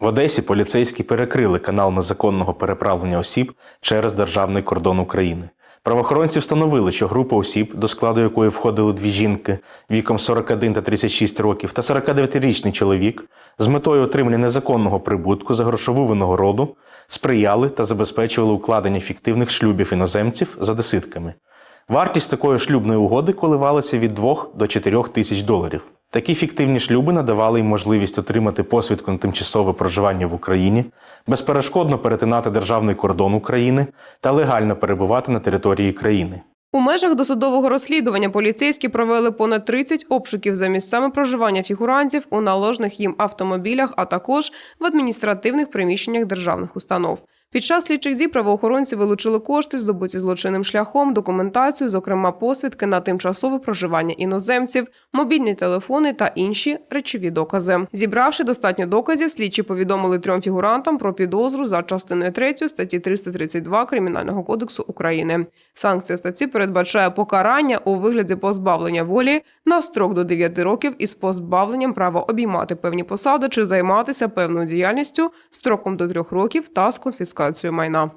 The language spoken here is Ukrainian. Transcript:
В Одесі поліцейські перекрили канал незаконного переправлення осіб через державний кордон України. Правоохоронці встановили, що група осіб, до складу якої входили дві жінки віком 41 та 36 років, та 49-річний чоловік, з метою отримання незаконного прибутку за грошову винагороду сприяли та забезпечували укладення фіктивних шлюбів іноземців з одеситками. Вартість такої шлюбної угоди коливалася від 2 до 4 тисяч доларів. Такі фіктивні шлюби надавали їм можливість отримати посвідку на тимчасове проживання в Україні, безперешкодно перетинати державний кордон України та легально перебувати на території країни. У межах досудового розслідування поліцейські провели понад 30 обшуків за місцями проживання фігурантів у наложених їм автомобілях, а також в адміністративних приміщеннях державних установ. Під час слідчих дій правоохоронці вилучили кошти, здобуті злочинним шляхом, документацію, зокрема посвідки на тимчасове проживання іноземців, мобільні телефони та інші речові докази. Зібравши достатньо доказів, слідчі повідомили трьом фігурантам про підозру за частиною 3 статті 332 Кримінального кодексу України. Санкція статті передбачає покарання у вигляді позбавлення волі на строк до 9 років із позбавленням права обіймати певні посади чи займатися певною діяльністю строком до 3 років та з конфіскацією майна.